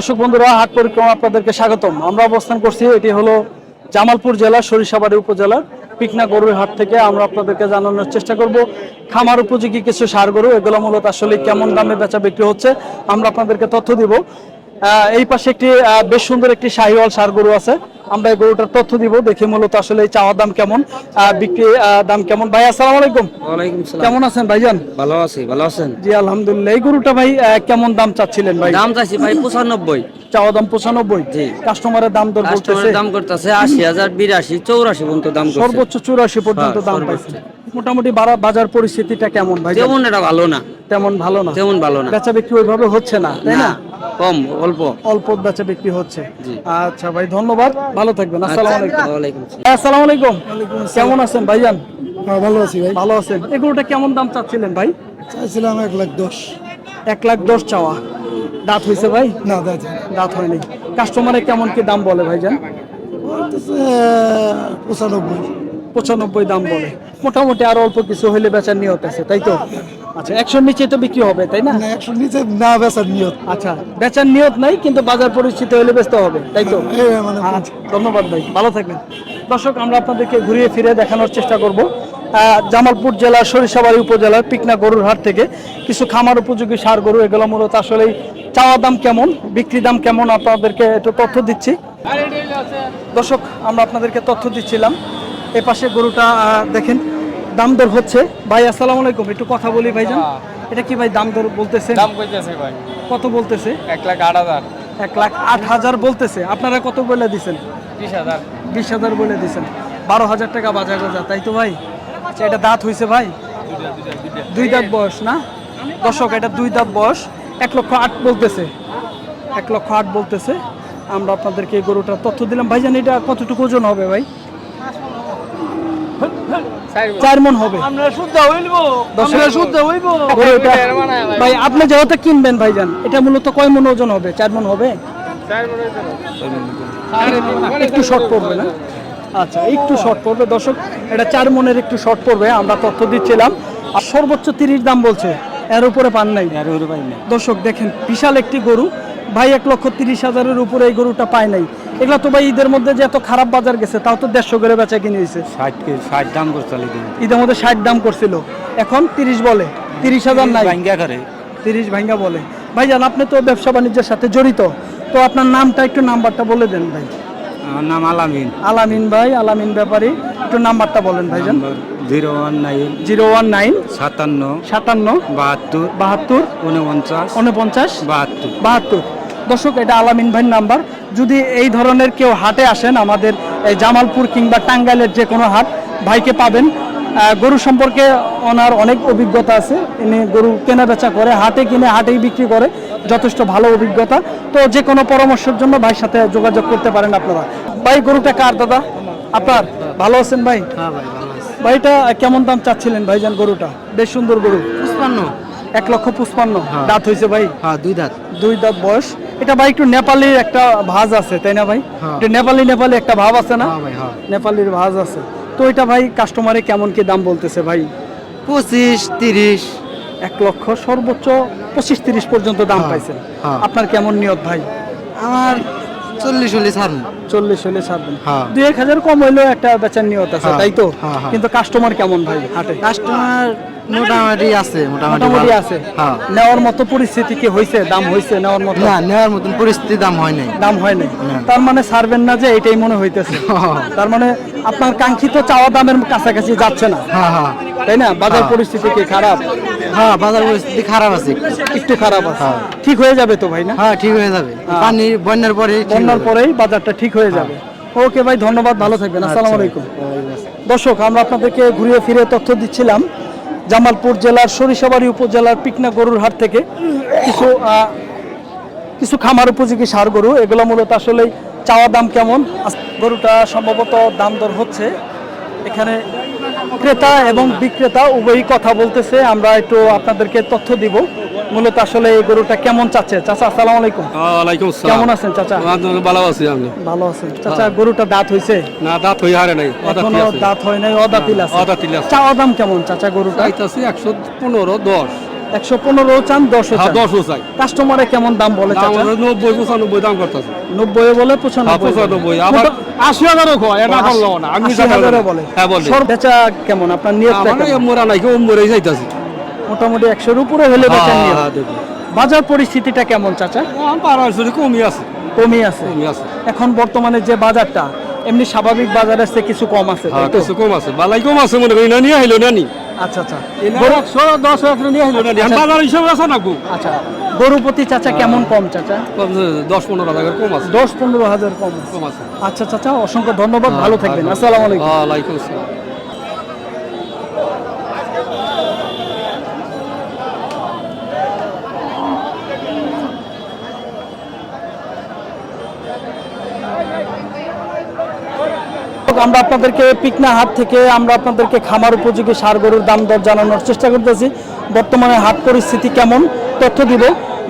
দর্শক বন্ধুরা, হাট পরিক্রমা আপনাদেরকে স্বাগতম। আমরা অবস্থান করছি এটি হলো জামালপুর জেলা, সরিষাবাড়ি উপজেলার পিকনা গরুর হাট থেকে। আমরা আপনাদেরকে জানানোর চেষ্টা করব, খামার উপযোগী কিছু সার গরু, এগুলো মূলত আসলে কেমন দামে বেচা বিক্রি হচ্ছে, আমরা আপনাদেরকে তথ্য দিব। এই পাশে একটি বেশ সুন্দর একটি শাহিওয়াল সার গরু আছে। আমরা এই গরুটার তথ্য দিব দেখি মূলত আসলে এই চাওয়ার দাম কেমন বিক্রি দাম কেমন। ভাই আসসালামু আলাইকুম। কেমন আছেন ভাইজান? ভালো আছি ভালো আছেন? জি আলহামদুলিল্লাহ। এই গরুটা ভাই কেমন দাম চাচ্ছিলেন ভাই? দাম চাইছি ভাই পঁচানব্বই। চাওয়া দাম পঁচানব্বই। জি। কাস্টমারের দাম দর কাস্টমারের দাম করতেছে আশি হাজার বিরাশি চৌরাশি পর্যন্ত দাম সর্বোচ্চ চুরাশি পর্যন্ত হ্যাঁ, দাম। পাইছে। মোটামুটি বাজার পরিস্থিতিটা কেমন ভাই? তেমন এটা ভালো না। তেমন ভালো না? তেমন ভালো না। বেচা বিক্রি ওইভাবে হচ্ছে না তাই না? কম অল্প। অল্প বেচা বিক্রি হচ্ছে। আচ্ছা ভাই ধন্যবাদ। ভালো থাকবেন। আসসালামু আলাইকুম। ওয়ালাইকুম আসসালাম। আসসালামু। আলাইকুম কেমন আছেন ভাইজান? হ্যাঁ ভালো আছি ভাই। ভালো আছেন। এগুলোটা কেমন দাম চাচ্ছিলেন ভাই? চাইছিলাম এক লাখ দশ। এক লাখ দশ চাওয়া। দাঁত হয়েছে ভাই? না দাদা দাঁত হয়নি। কাস্টমারে কেমন কি দাম বলে ভাইজান? বলতেছে পঁচানব্বই। পঁচানব্বই দাম বলে। মোটামুটি আর অল্প কিছু হইলে বেচার নিয়ত আছে তাই তো? আচ্ছা একশোর নিচে তো বিক্রি হবে তাই না? না একশো নিচে না বেচার নিয়ত। আচ্ছা বেচার নিয়ত নাই কিন্তু বাজার পরিস্থিতি হলে বেচতে হবে তাই তো? মানে আচ্ছা ধন্যবাদ ভাই ভালো থাকবেন। দর্শক আমরা আপনাদেরকে ঘুরিয়ে ফিরে দেখানোর চেষ্টা করব। জামালপুর জেলার সরিষাবাড়ি উপজেলার পিকনা গরুর হাট থেকে কিছু খামার উপযোগী সার গরু এগুলো মূলত আসলে চাওয়া দাম কেমন বিক্রি দাম কেমন আপনাদেরকে একটু তথ্য দিচ্ছি। দর্শক আমরা আপনাদেরকে তথ্য দিচ্ছিলাম এ পাশে গরুটা দেখেন দাম দর হচ্ছে। ভাই আসসালামু আলাইকুম। একটু কথা বলি ভাইজান। এটা কি ভাই দাম দর বলতেছে? দাম কইতেছে ভাই। কত বলতেছে? এক লাখ আট হাজার। এক লাখ আট হাজার বলতেছে। আপনারা কত বলে দিছেন? বিশ হাজার। বিশ হাজার বলে দিছেন। বারো হাজার টাকা বাজার গজা তাই তো ভাই? এটা দাঁত হয়েছে ভাই? দুই দাঁত বয়স না? দর্শক এটা দুই দাঁত বয়স। এক লক্ষ আট বলতেছে। এক লক্ষ আট বলতেছে। আমরা আপনাদেরকে গরুটার তথ্য দিলাম। ভাইজান এটা কতটুকু ওজন হবে ভাই? চার মন হবে। আমরা শুদ্ধ হইলব দর্শক, শুদ্ধ হইব। গরুটা ভাই। আপনি যেহেতু কিনবেন ভাইজান এটা মূলত কয় মন ওজন হবে? চার মন হবে? একটু শর্ট পড়বে না? আচ্ছা একটু শর্ট পড়বে। দর্শক এটা চার মনের একটু শর্ট পড়বে আমরা তথ্য দিচ্ছিলাম। আর সর্বোচ্চ তিরিশ দাম বলছে এর উপরে পান নাই। দর্শক দেখেন বিশাল একটি গরু। ভাই এক লক্ষ তিরিশ হাজারের উপরে এই গরুটা পায় নাই। এগুলো তো ভাই ঈদের মধ্যে যে এত খারাপ বাজার গেছে তাও তো দেড়শো করে বেচা কিনে দিয়েছে ষাট ষাট দাম ঈদের মধ্যে ষাট দাম করছিল। এখন তিরিশ বলে তিরিশ হাজার নাই। করে তিরিশ ভাঙ্গা বলে। ভাইজান আপনি তো ব্যবসা বাণিজ্যের সাথে জড়িত। তো আপনার নামটা একটু নাম্বারটা বলে দেন ভাই। আমার নাম আলামিন। আলামিন ভাই আলামিন ব্যাপারী। একটু নাম্বারটা বলেন ভাইজান zero one nine. Zero one nine. সাতান্ন। সাতান্ন। বাহাত্তর। বাহাত্তর। উনপঞ্চাশ। উনপঞ্চাশ। বাহাত্তর। বাহাত্তর। দর্শক এটা আলামিন ভাইয়ের নাম্বার। যদি এই ধরনের কেউ হাটে আসেন আমাদের এই জামালপুর কিংবা টাঙ্গাইলের যে কোনো হাট ভাইকে পাবেন। গরু সম্পর্কে ওনার অনেক অভিজ্ঞতা আছে। ইনি গরু কেনা বেচা করে হাটে কিনে হাটেই বিক্রি করে যথেষ্ট ভালো অভিজ্ঞতা। তো যে কোনো পরামর্শের জন্য ভাইয়ের সাথে যোগাযোগ করতে পারেন আপনারা। ভাই গরুটা কার দাদা? আপনার? ভালো আছেন ভাই? ভাইটা কেমন দাম চাচ্ছিলেন ভাইজান গরুটা? বেশ সুন্দর গরু। পুষ্পান্ন এক লক্ষ পুষ্পান্ন দাঁত হয়েছে ভাই? হ্যাঁ দুই দাঁত। দুই দাঁত বয়স। এটা ভাই একটু নেপালির একটা ভাজ আছে তাই না ভাই? একটু নেপালি নেপালি একটা ভাব আছে না? ভাই হ্যাঁ। নেপালির ভাজ আছে। তো এটা ভাই কাস্টমারে কেমন কি দাম বলতেছে ভাই? পঁচিশ তিরিশ। এক লক্ষ সর্বোচ্চ পঁচিশ তিরিশ পর্যন্ত দাম পাইছেন। হ্যাঁ। আপনার কেমন নিয়ত ভাই? আমার চল্লিশ হলে ছাড়ুন চল্লিশ হলে ছাড়বেন। হ্যাঁ। দুই এক হাজার কম হইলেও একটা বেচার নিয়ত আছে হ্যাঁ, তাই তো? হ্যাঁ, হ্যাঁ। কিন্তু কাস্টমার কেমন ভাই হাটে? কাস্টমার মোটামুটি আছে মোটামুটি আছে। হ্যাঁ। নেওয়ার মতো পরিস্থিতি কি হয়েছে? দাম হয়েছে নেওয়ার মতো? না নেওয়ার মতন পরিস্থিতি দাম হয় নাই। দাম হয় নাই। তার মানে ছাড়বেন না যে এটাই মনে হইতেছে। তার মানে আপনার কাঙ্ক্ষিত চাওয়া দামের কাছাকাছি যাচ্ছে না। হ্যাঁ হ্যাঁ। তাই না? বাজার হ্যাঁ। পরিস্থিতি কি খারাপ? হ্যাঁ বাজার পরিস্থিতি খারাপ আছে। একটু খারাপ আছে। হ্যাঁ। ঠিক হয়ে যাবে তো ভাই না? হ্যাঁ ঠিক হয়ে যাবে। হ্যাঁ। পানি বন্যার পরে বন্যার পরেই বাজারটা ঠিক হয়ে যাবে। ওকে ভাই ধন্যবাদ। ভালো থাকবেন। যাবে। আসসালামু আলাইকুম। আচ্ছা। দর্শক আমরা আপনাদেরকে ঘুরিয়ে ফিরে তথ্য দিচ্ছিলাম। জামালপুর জেলার সরিষাবাড়ি উপজেলার পিকনা গরুর হাট থেকে কিছু কিছু খামার উপযোগী সার গরু। এগুলো মূলত আসলে চাওয়া দাম কেমন? গরুটা সম্ভবত দাম দর হচ্ছে। এখানে ক্রেতা এবং বিক্রেতা উভয়ই কথা বলতেছে। আমরা একটু আপনাদেরকে তথ্য দিব। মূলত আসলে এই গরুটা কেমন চাচ্ছে? চাচা আসসালামু আলাইকুম। ওয়ালাইকুম কেমন আছেন চাচা? ভালো আছি আমি। ভালো আছি চাচা গরুটা দাঁত হইছে? না দাঁত হয়ে হারে নাই এখনও দাঁত হয় নাই অদাতিল আছে। অদাতিল আছে। চা দাম কেমন চাচা গরুটা চাইতাছি একশো পনেরো দশ। একশো পনেরো চান দশও হ্যাঁ চান। দশও চাই। কাস্টমারে কেমন দাম বলে নব্বই পঁচানব্বই দাম করতেছে। নব্বই বলে হ্যাঁ পঁচানব্বই পঁচানব্বই। আবার আশি হাজারও কয় এটা না আমি বলে। হ্যাঁ বলে। বেচা কেমন আপনার নিয়তটা আমার মোরা নাই কেউ যাইতাছি। মোটামুটি একশোর উপরে হলে বেচা নিয়ত বাজার পরিস্থিতিটা কেমন চাচা? কমই আছে। কমই আছে। এখন বর্তমানে যে বাজারটা এমনি স্বাভাবিক বাজারের চেয়ে কিছু কম আছে হ্যাঁ? কিছু কম আছে। বালাই কম আছে মনে করি না নিয়ে আইলো না নি আচ্ছা আচ্ছা। গরু একশো দশ একশো নিয়ে বাজার হিসাবে আছে না আচ্ছা গরুপতি চাচা কেমন কম চাচা? দশ পনেরো হাজার কম আছে। দশ পনেরো হাজার কম আছে। কম আছে। আচ্ছা চাচা অসংখ্য ধন্যবাদ ভালো থাকবেন। আসসালামু আলাইকুম। ওয়ালাইকুম আসসালাম। আমরা আপনাদেরকে পিকনা হাট থেকে আমরা আপনাদেরকে খামার উপযোগী সার গরুর দাম দর জানানোর চেষ্টা করতেছি। বর্তমানে হাট পরিস্থিতি কেমন? তথ্য দিব।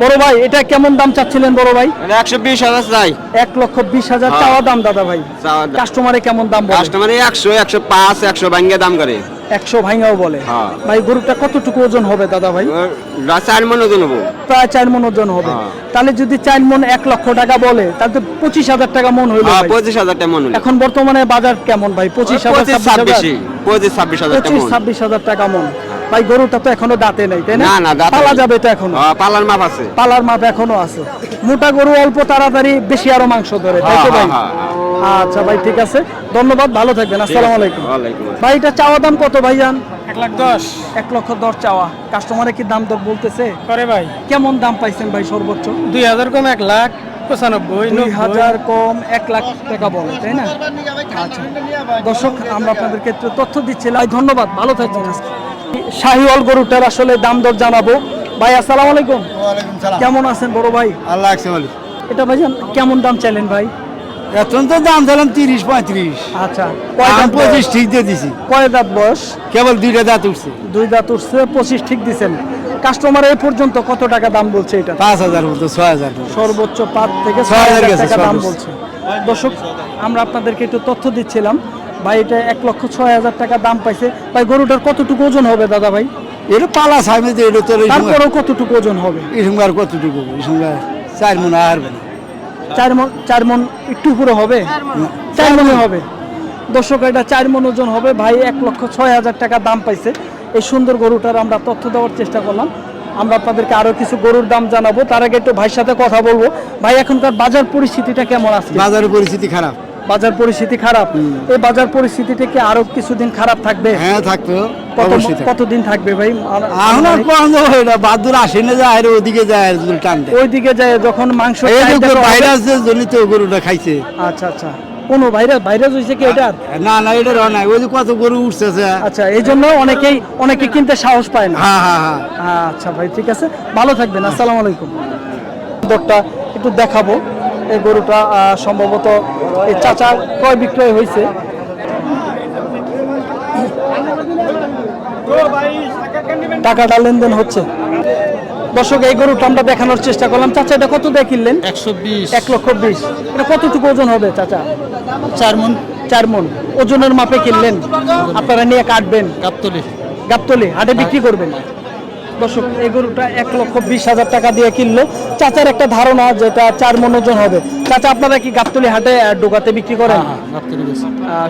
বড় ভাই এটা কেমন দাম চাচ্ছিলেন বড় ভাই? একশো বিশ হাজার চাই। এক লক্ষ বিশ হাজার চাওয়া দাম দাদা ভাই। কাস্টমারে কেমন দাম কাস্টমারে একশো একশো পাঁচ একশো ভাঙ্গে দাম করে। একশো ভাঙাও বলে। হ্যাঁ। ভাই গরুটা কতটুকু ওজন হবে দাদা ভাই? চার মন ওজন হব। প্রায় চার মন ওজন হবে। হ্যাঁ। তাহলে যদি চার মন এক লক্ষ টাকা বলে তাহলে পঁচিশ হাজার টাকা মন হইল হ্যাঁ পঁচিশ হাজার টাকা মন এখন বর্তমানে বাজার কেমন ভাই? পঁচিশ হাজার পঁচিশ ছাব্বিশ ছাব্বিশ হাজার? পঁচিশ ছাব্বিশ হাজার টাকা মন ভাই গরুটা তো এখনও দাঁতে নেই তাই না? না না পালা যাবে তো এখনও। পালার মাপ আছে। পালার মাপ এখনও আছে। মোটা গরু অল্প তাড়াতাড়ি বেশি আরও মাংস ধরে তাই তো ভাই? আচ্ছা ভাই ঠিক আছে। ধন্যবাদ ভালো থাকবেন। আসসালামু আলাইকুম। ভাই এটা চাওয়া দাম কত ভাই জান এক লাখ দশ। এক লক্ষ দশ চাওয়া। কাস্টমারে কি দাম দর বলতেছে? করে ভাই। কেমন দাম পাইছেন ভাই সর্বোচ্চ? দুই হাজার কম এক লাখ পঁচানব্বই দুই হাজার কম এক লাখ টাকা বলে তাই না? আচ্ছা। দর্শক আমরা আপনাদেরকে একটু তথ্য দিচ্ছিলাম ধন্যবাদ ভালো থাকবেন শাহিওয়াল গরুটার আসলে দাম দর জানাব। ভাই আসসালামু আলাইকুম। কেমন আছেন বড় ভাই? আল্লাহ এটা ভাইজান কেমন দাম চাইলেন ভাই? এখন তো দাম দিলাম তিরিশ পঁয়ত্রিশ। আচ্ছা। পঁচিশ ঠিক দিয়ে দিছি। কয় দাঁত বয়স? কেবল দুইটা দাঁত উঠছে। দুই দাঁত উঠছে পঁচিশ ঠিক দিছেন। কাস্টমার এই পর্যন্ত কত টাকা দাম বলছে এটা? পাঁচ হাজার মতো ছয় হাজার সর্বোচ্চ পাঁচ থেকে ছয় হাজার টাকা দাম বলছে। দর্শক আমরা আপনাদেরকে একটু তথ্য দিচ্ছিলাম। ভাই এটা এক লক্ষ ছয় হাজার টাকা দাম পাইছে। ভাই গরুটার কতটুকু ওজন হবে দাদা ভাই? এটা পালা সামনে যে এটা এই তারপরেও কতটুকু ওজন হবে? এই সময় আর কতটুকু এই সময় চার মনে হারবে না। চার মন চার মন একটু উপরে হবে? চার মনে। হবে। দর্শক এটা চার মন ওজন হবে। ভাই এক লক্ষ ছয় হাজার টাকা দাম পাইছে। এই সুন্দর গরুটার আমরা তথ্য দেওয়ার চেষ্টা করলাম। আমরা আপনাদেরকে আরও কিছু গরুর দাম জানাব। তার আগে একটু ভাইয়ের সাথে কথা বলব। ভাই এখনকার বাজার পরিস্থিতিটা কেমন আছে বাজারের পরিস্থিতি খারাপ। বাজার পরিস্থিতি খারাপ। এই বাজার পরিস্থিতিটা কি আরও কিছুদিন খারাপ থাকবে। হ্যাঁ থাকতো। কতদিন থাকবে ভাই? এখন আর কোন এটা? বাদুর আসে না যায় আর ওদিকে যায় টান ওইদিকে যায় যখন মাংস ভাইরাস যে জনিত গরুটা খাইছে। আচ্ছা আচ্ছা। কোন ভাইরাস ভাইরাস হয়েছে কি এটার? না না এটা নাই। ওই যে কত গরু উঠতেছে আচ্ছা এই জন্য অনেকেই অনেকে কিনতে সাহস পায় না। হ্যাঁ হ্যাঁ হ্যাঁ। আচ্ছা ভাই ঠিক আছে। ভালো থাকবেন। আসসালামু আলাইকুম। দরটা একটু দেখাবো। এই গরুটা সম্ভবত এই চাচা ক্রয় বিক্রয় হয়েছে। টাকাটা লেনদেন হচ্ছে। দর্শক এই গরুটা আমরা দেখানোর চেষ্টা করলাম। চাচা এটা কত দিয়ে কিনলেন? একশো বিশ। এক লক্ষ বিশ। এটা কতটুকু ওজন হবে চাচা? চার মন। চার মন। ওজনের মাপে কিনলেন? আপনারা নিয়ে কাটবেন। গাবতলি। গাবতলি। হাটে বিক্রি করবেন। দর্শক এই গরুটা এক লক্ষ বিশ হাজার টাকা দিয়ে কিনলো। চাচার একটা ধারণা যেটা চার মন ওজন হবে। চাচা আপনারা কি গাবতলি হাটে ডোকাতে বিক্রি করেন?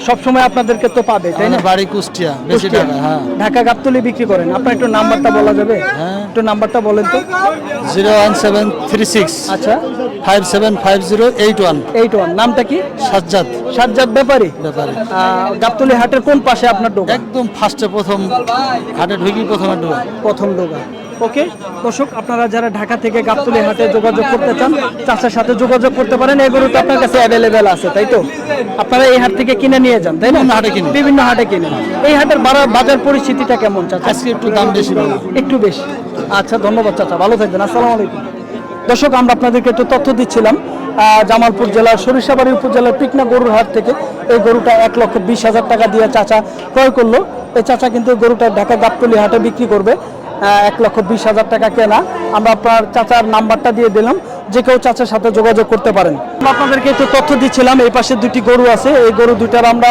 সব সময় আপনাদেরকে তো পাবে তাই না? বাড়ি কুষ্টিয়া বেশি টাকা হ্যাঁ। ঢাকা গাবতলি বিক্রি করেন। আপনার একটু নাম্বারটা বলা যাবে? হ্যাঁ। একটু নাম্বারটা বলেন তো। Zero one seven three six আচ্ছা। Five seven five zero eight one. Eight one. নামটা কি? সাজ্জাদ। সাজ্জাদ ব্যাপারী? ব্যাপারে। গাবতলি হাটের কোন পাশে আপনার ডোকা একদম ফার্স্টে প্রথম হাটে ঢুকি প্রথমে ঢুকা প্রথম ডোগা। ওকে। দর্শক আপনারা যারা ঢাকা থেকে গাবতলি হাটে যোগাযোগ করতে চান চাষের সাথে যোগাযোগ করতে পারেন। এই গরু তো আপনার কাছে অ্যাভেলেবেল আছে তাই তো? আপনারা এই হাট থেকে কিনে নিয়ে যান তাই না? হাটে কিনি। বিভিন্ন হাটে কিনে এই হাটের বাজার পরিস্থিতিটা কেমন চাচা? আজকে একটু দাম বেশি একটু বেশি। আচ্ছা ধন্যবাদ চাচা। ভালো থাকবেন আসসালামু আলাইকুম। দর্শক আমরা আপনাদেরকে একটু তথ্য দিচ্ছিলাম। আহ, জামালপুর জেলার সরিষাবাড়ি উপজেলার পিকনা গরুর হাট থেকে এই গরুটা এক লক্ষ বিশ হাজার টাকা দিয়ে চাচা ক্রয় করল। এই চাচা কিন্তু গরুটা ঢাকা গাবতলি হাটে বিক্রি করবে। এক লক্ষ বিশ হাজার টাকা কেনা। আমরা আপনার চাচার নাম্বারটা দিয়ে দিলাম। যে কেউ চাচার সাথে যোগাযোগ করতে পারেন। আমরা আপনাদেরকে একটু তথ্য দিচ্ছিলাম এই পাশে দুটি গরু আছে। এই গরু দুটার আমরা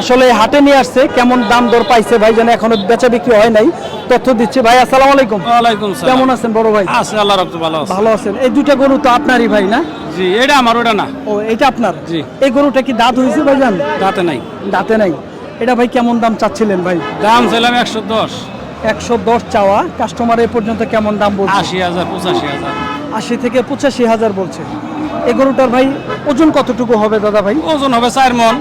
আসলে হাটে নিয়ে আসছে কেমন দাম দর পাইছে ভাই যেন এখনও বেচা বিক্রি হয় নাই। তথ্য দিচ্ছি। ভাই আসসালাম আলাইকুম। ওয়ালাইকুম কেমন আছেন বড় ভাই? আছে আল্লাহ রক্ত ভালো আছে। ভালো আছেন। এই দুইটা গরু তো আপনারই ভাই না? জি এটা আমার ওটা না। ও এটা আপনার? জি। এই গরুটা কি দাঁত হয়েছে ভাই জান? তাতে নাই। দাঁতে নাই। এটা ভাই কেমন দাম চাচ্ছিলেন ভাই? দাম চাইলাম একশো দশ। একশো দশ চাওয়া। কাস্টমার এ পর্যন্ত কেমন দাম বলছে? আশি হাজার পঁচাশি হাজার। আশি থেকে পঁচাশি হাজার বলছে। এই গরুটার ভাই ওজন কতটুকু হবে দাদা ভাই? ওজন হবে চার মন।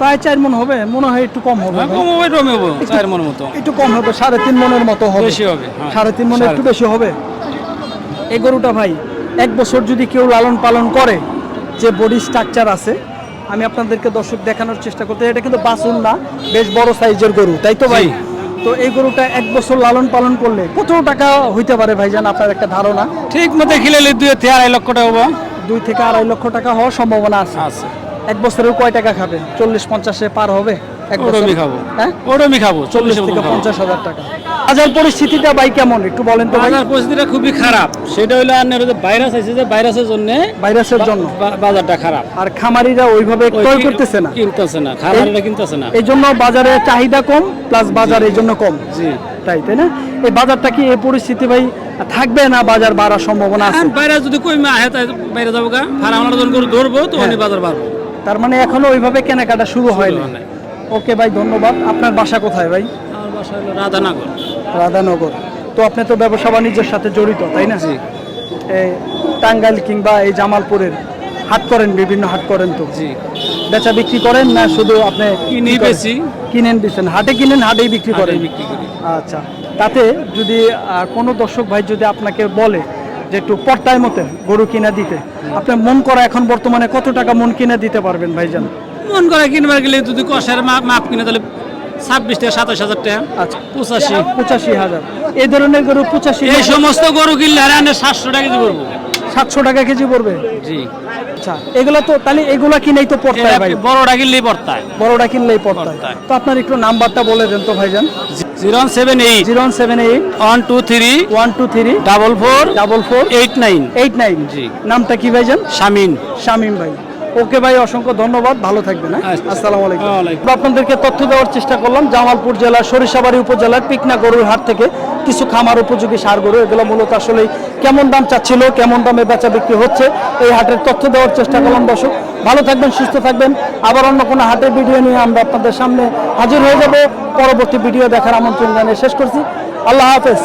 প্রায় চার মন হবে মনে হয় একটু কম হবে কম হবে রমে হবে চার মন মতো। একটু কম হবে সাড়ে তিন মনের মতো হবে। বেশি হবে, হ্যাঁ। সাড়ে তিন মনে একটু বেশি হবে। এই গরুটা ভাই এক বছর যদি কেউ লালন পালন করে যে বডি স্ট্রাকচার আছে আমি আপনাদেরকে দর্শক দেখানোর চেষ্টা করতে এটা কিন্তু বাসুন না বেশ বড় সাইজের গরু তাই তো ভাই। তো এই গরুটা এক বছর লালন পালন করলে কত টাকা হইতে পারে ভাইজান আপনার একটা ধারণা? ঠিক মতো খিলালে দুই থেকে আড়াই লক্ষ টাকা হব। দুই থেকে আড়াই লক্ষ টাকা হওয়ার সম্ভাবনা আছে। এক বছরেও কয় টাকা খাবে চল্লিশ পঞ্চাশে পার হবে? ওরমই খাব। হ্যাঁ? ওরমই খাব চল্লিশ চল্লিশ থেকে পঞ্চাশ হাজার টাকা। বাজার পরিস্থিতিটা ভাই কেমন? একটু বলেন তো বাজার পরিস্থিতিটা খুবই খারাপ। সেটা হইল আর যে ভাইরাস আছে যে ভাইরাসের জন্য ভাইরাসের জন্য। বাজারটা খারাপ। আর খামারিরা ওইভাবে ক্রয় করতেছে না। কিনতেছে না খাবারটা কিনতেছে না। এই জন্য বাজারে চাহিদা কম প্লাস বাজার এই জন্য কম। জি। তাই তাই না? এই বাজারটা কি এই পরিস্থিতি ভাই থাকবে না বাজার বাড়ার সম্ভাবনা আছে? বাইরে যদি কই আহে তাই বাইরে যাব গা। ফার্ম আমরা যখন ধরবো তো অনেক বাজার বাড়বো। তার মানে এখনও ওইভাবে কেনাকাটা শুরু হয় নাই। ওকে ভাই ধন্যবাদ। আপনার বাসা কোথায় ভাই? আমার বাসা হলো রাধানগর। রাধানগর। তো আপনি তো ব্যবসা বাণিজ্যের সাথে জড়িত তাই না? এই টাঙ্গাইল কিংবা এই জামালপুরের হাট করেন বিভিন্ন হাট করেন তো? জি। বেচা বিক্রি করেন না শুধু আপনি কিনি কি করেন? কিনেন বেচেন। হাটে কিনেন হাটেই বিক্রি করেন? বিক্রি করি। আচ্ছা। তাতে যদি কোনো দর্শক ভাই যদি আপনাকে বলে যে একটু পর্তায় মতে গরু কিনা দিতে আপনার মন করা এখন বর্তমানে কত টাকা মন কিনা দিতে পারবেন ভাইজান? মন করে কিনবার গেলে যদি কষার মাপ কিনে তাহলে ছাব্বিশ থেকে সাতাশ হাজার টাকা। আচ্ছা। পঁচাশি। পঁচাশি হাজার। এই ধরনের গরু পঁচাশি এই সমস্ত গরু কিনলে আর সাতশো টাকা কেজি করব সাতশো টাকা কেজি পড়বে? জি। আচ্ছা এগুলো তো তাহলে এগুলা কিনেই তো পড়তায় ভাই। বড়টা কিনলেই পড়তায়? বড়টা কিনলেই পড়তায়। তো আপনার একটু নাম্বারটা বলে দেন তো ভাইজান। Zero seven eight. Zero seven eight. One two three. One two three. Double four. Double four. Eight nine. Eight nine. জি। নামটা কি ভাইজান? শামিন শামীম ভাই। ওকে ভাই অসংখ্য ধন্যবাদ ভালো থাকবেন হ্যাঁ? আচ্ছা। আসসালামু আলাইকুম। আপনাদেরকে তথ্য দেওয়ার চেষ্টা করলাম জামালপুর জেলার সরিষাবাড়ি উপজেলার পিকনা গরুর হাট থেকে কিছু খামার উপযোগী সার গরু এগুলো মূলত আসলে কেমন দাম চাচ্ছিল কেমন দামে বেচা বিক্রি হচ্ছে এই হাটের তথ্য দেওয়ার চেষ্টা করলাম দর্শক। ভালো থাকবেন সুস্থ থাকবেন। আবার অন্য কোনো হাটের ভিডিও নিয়ে আমরা আপনাদের সামনে হাজির হয়ে যাব। পরবর্তী ভিডিও দেখার আমন্ত্রণ জানিয়ে শেষ করছি। আল্লাহ হাফেজ।